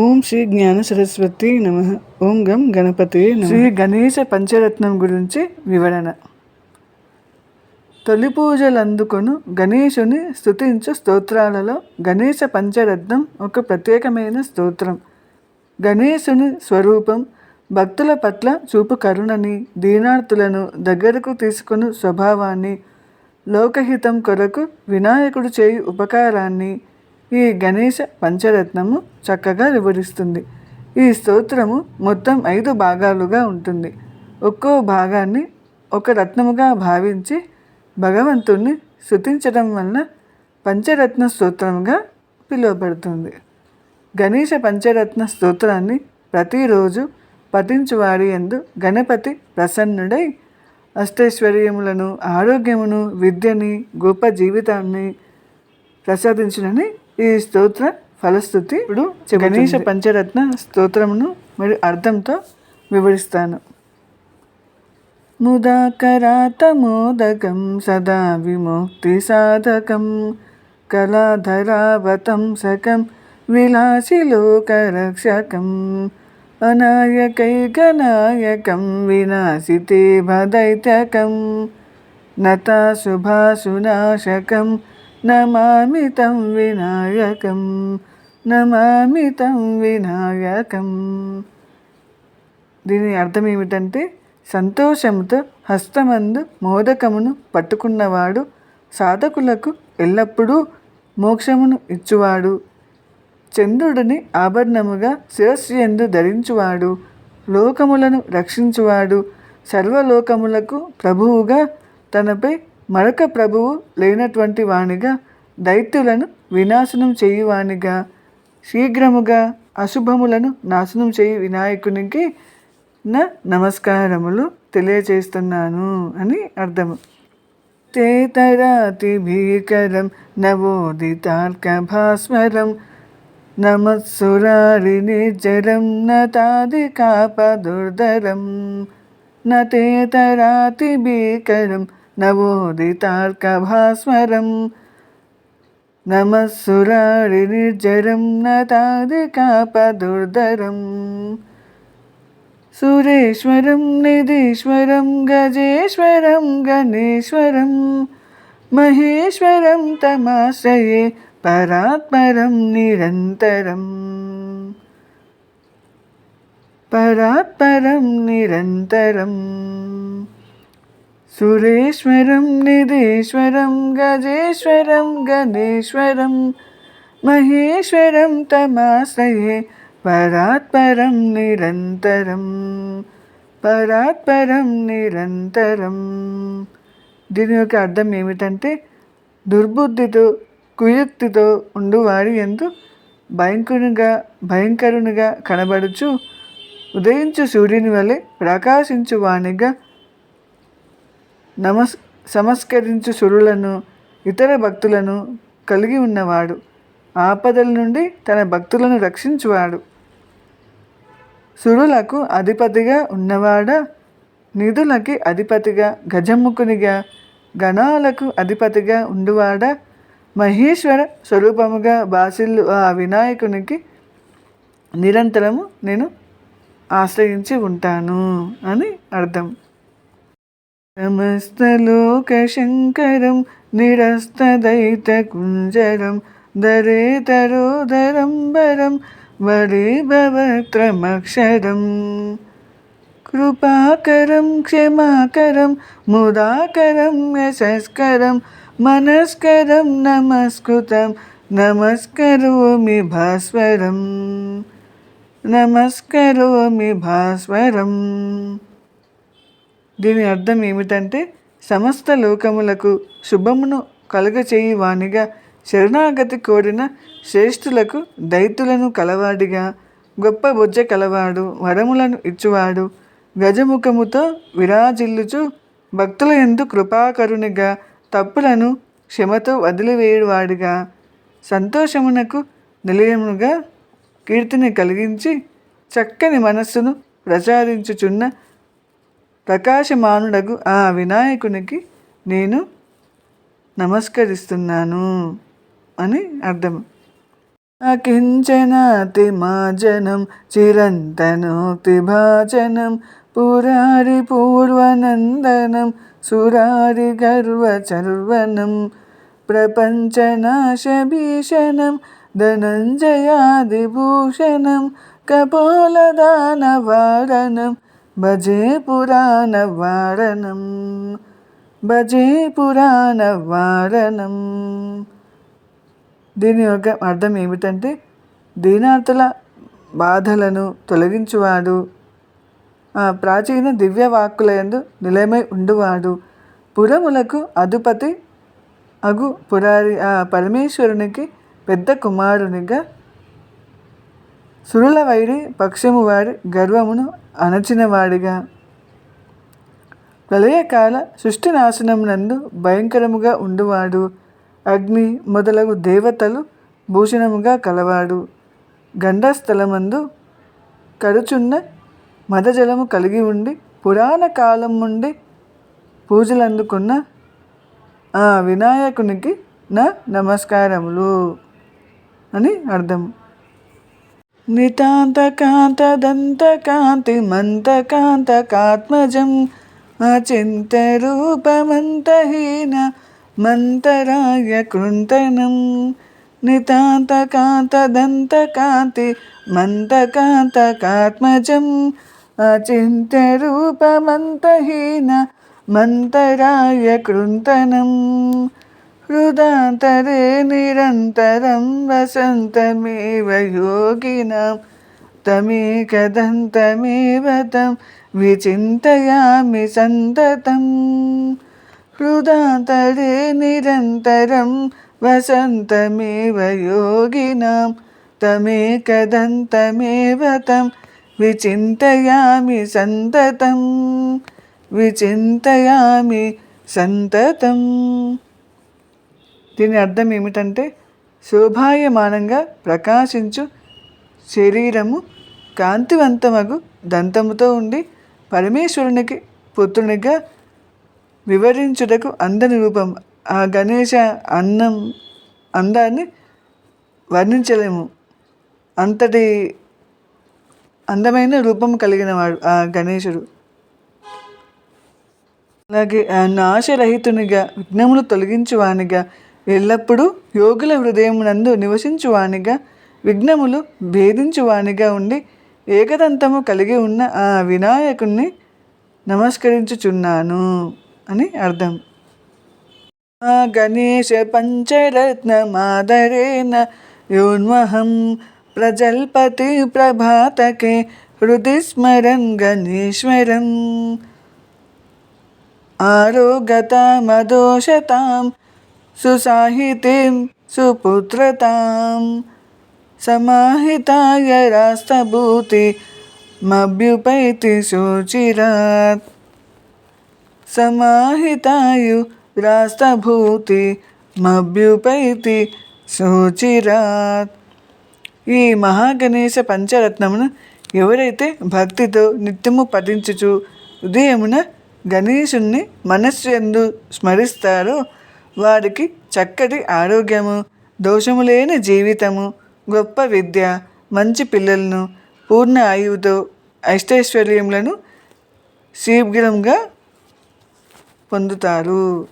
ఓం శ్రీ జ్ఞాన సరస్వతి నమ. ఓం గం గణపతి శ్రీ గణేశ పంచరత్నం గురించి వివరణ. తొలి పూజలు అందుకొను గణేశుని స్థుతించు స్తోత్రాలలో గణేశ పంచరత్నం ఒక ప్రత్యేకమైన స్తోత్రం. గణేశుని స్వరూపం భక్తుల పట్ల చూపు కరుణని దీనార్థులను దగ్గరకు తీసుకుని స్వభావాన్ని లోకహితం కొరకు వినాయకుడు చేయి ఉపకారాన్ని ఈ గణేష పంచరత్నము చక్కగా వివరిస్తుంది. ఈ స్తోత్రము మొత్తం ఐదు భాగాలుగా ఉంటుంది. ఒక్కో భాగాన్ని ఒక రత్నముగా భావించి భగవంతుణ్ణి శృతించడం వలన పంచరత్న స్తోత్రంగా పిలువబడుతుంది. గణేష పంచరత్న స్తోత్రాన్ని ప్రతిరోజు పఠించువాడి ఎందు గణపతి ప్రసన్నుడై అష్టైశ్వర్యములను ఆరోగ్యమును విద్యని గొప్ప జీవితాన్ని ప్రసాదించునని ఈ స్తోత్ర ఫలస్థుతి ఇప్పుడు గణేష పంచరత్న స్తోత్రమును మరియు అర్థంతో వివరిస్తాను. ముదాకరాతమోదకం సదా విముక్తి సాధకం. కళాధరావతంసకం విలాసిలోకరక్షకం అనాయకైకనాయకం వినాశితే భదైత్యకం. నతాశుభాసునాశకం నమామి తం వినాయకం నమామి తం వినాయకం. దీని అర్థం ఏమిటంటే సంతోషంతో హస్తమందు మోదకమును పట్టుకున్నవాడు సాధకులకు ఎల్లప్పుడూ మోక్షమును ఇచ్చువాడు. చంద్రుడిని ఆభరణముగా శిరస్సు ఎందు ధరించువాడు లోకములను రక్షించువాడు సర్వలోకములకు ప్రభువుగా తనపై మరొక ప్రభువు లేనటువంటి వానిగా దైత్యులను వినాశనం చేయువానిగా శీఘ్రముగా అశుభములను నాశనం చేయు వినాయకునికి నా నమస్కారములు తెలియజేస్తున్నాను అని అర్థము. తేతరాతి భీకరం నవోదితార్క భాస్వరం నమత్సురారి నిర్జరం నతాది కాపదుర్ధరం నతేతరాతి భీకరం नवोदितार्कभास्वरं नमः सुरारिनिर्जरं न तादिकापदुर्दरं सुरेश्वरं निधीश्वरं गजेश्वरं गणेश्वरं। महेश्वरं तमाश्रये परात्परं निरन्तरम्। परात्परं निरन्तरम्। సురేశ్వరం నిధీశ్వరం గజేశ్వరం గణేశ్వరం మహేశ్వరం తమాశ్రయే పరాత్పరం నిరంతరం పరాత్పరం నిరంతరం. దీని యొక్క అర్థం ఏమిటంటే దుర్బుద్ధితో కుయుక్తితో ఉండువారి ఎందు భయంకరునిగా భయంకరునిగా కనబడుచు ఉదయించు సూర్యుని వలె ప్రకాశించు వాణిగా నమస్ సమస్కరించు సురులను ఇతర భక్తులను కలిగి ఉన్నవాడు. ఆపదల నుండి తన భక్తులను రక్షించువాడు. సురులకు అధిపతిగా ఉన్నవాడ? నిధులకి అధిపతిగా గజముఖునిగా గణాలకు అధిపతిగా ఉండువాడ? మహేశ్వర స్వరూపముగా బాసిల్లు ఆ వినాయకునికి నిరంతరము నేను ఆశ్రయించి ఉంటాను అని అర్థం. నమస్తలోకశంకరం నిరస్తదైతకుంజరం దరేతరోదరంబరం వరీభవత్రమక్షరం. కృపాకరం క్షమాకరం ముదాకరం యశస్కరం మనస్కరం నమస్కృతం నమస్కరోమి భాస్వరం. నమస్కరోమి భాస్వరం. దీని అర్థం ఏమిటంటే సమస్త లోకములకు శుభమును కలుగచేయి వానిగా శరణాగతి కోరిన శ్రేష్ఠులకు దైతులను కలవాడిగా గొప్ప బొజ్జ కలవాడు వరములను ఇచ్చువాడు గజముఖముతో విరాజిల్లుచు భక్తుల ఎందు కృపాకరునిగా తప్పులను క్షమతో వదిలివేయువాడిగా సంతోషమునకు నిలయముగా కీర్తిని కలిగించి చక్కని మనస్సును ప్రచారించుచున్న ప్రకాశమానుడగు ఆ వినాయకునికి నేను నమస్కరిస్తున్నాను అని అర్థం. అకించనాతి మాజనం చిరంతనోక్తి భాచనం పురారి పూర్వనందనం సురారి గర్వచర్వణం ప్రపంచనాశభీషణం ధనంజయాదిభూషణం కపోలదానవారణం భజే పురాణవారణం భజే పురాణవారణం దీని యొక్క అర్థం ఏమిటంటే దీనార్థుల బాధలను తొలగించువాడు ఆ ప్రాచీన దివ్యవాక్కులందు నిలయమై ఉండువాడు. పురములకు అధిపతి అగు పురారి ఆ పరమేశ్వరునికి పెద్ద కుమారునిగా సురుల వైరి పక్షము వారి గర్వమును అణచినవాడిగా ప్రళయకాల సృష్టి నాశనం నందు భయంకరముగా ఉండువాడు. అగ్ని మొదలగు దేవతలు భూషణముగా కలవాడు. గండస్థలమందు కడుచున్న మదజలము కలిగి ఉండి పురాణ కాలం నుండి పూజలు అందుకున్న ఆ వినాయకునికి నా నమస్కారములు అని అర్థం. నితాంతకాంతదంతకాంతిమంతకాంతకాత్మజం కాంత అచింత రూపమంతహీన మంతరాయ కృంతనం నితాంతకాంతదంతకాంతి మంతకాంతకాత్మజం దంత అచింత రూపమంతహీన మంతరాయ కృంతనం ഹൃദാതരേ നിരന്തരം വസന്തമേവ യോഗിനാം. തമേകദന്തമേവതം വിചിന്തയാമി സന്തതം. ഹൃദാതരേ നിരന്തരം വസന്തമേവ യോഗിനാം. തമേകദന്തമേവതം വിചിന്തയാമി സന്തതം. വിചിന്തയാമി സന്തതം. దీని అర్థం ఏమిటంటే శోభాయమానంగా ప్రకాశించు శరీరము కాంతివంతమగు దంతముతో ఉండి పరమేశ్వరునికి పుత్రునిగా వివరించుటకు అందని రూపం. ఆ గణేశ అన్నం అందాన్ని వర్ణించలేము. అంతటి అందమైన రూపం కలిగినవాడు ఆ గణేశుడు. అలాగే నాశరహితునిగా విఘ్నములు తొలగించువానిగా ఎల్లప్పుడూ యోగుల హృదయమునందు నివసించువానిగా విఘ్నములు భేదించువానిగా ఉండి ఏకదంతము కలిగి ఉన్న ఆ వినాయకుణ్ణి నమస్కరించుచున్నాను అని అర్థం. ఆ గణేశ పంచరత్నమాదరేణ యోన్మహం ప్రజల్పతి ప్రభాతకే హృది స్మరం గణేశ్వరం. ఆరోగతామదోషతాం సుసాహితిం సుపుత్రతాం సమాహితాయ రాస్తభూతి మభ్యుపైతి శోచిరాత్ సమాహితాయు రాస్తభూతి మభ్యుపైతి శోచిరాత్ ఈ మహాగణేశ పంచరత్నమును ఎవరైతే భక్తితో నిత్యము పఠించుచు ఉదయమున గణేశుణ్ణి మనస్సు ఎందు స్మరిస్తారో వారికి చక్కటి ఆరోగ్యము దోషము లేని జీవితము గొప్ప విద్య మంచి పిల్లలను పూర్ణ ఆయువుతో అష్టైశ్వర్యములను శీఘ్రంగా పొందుతారు.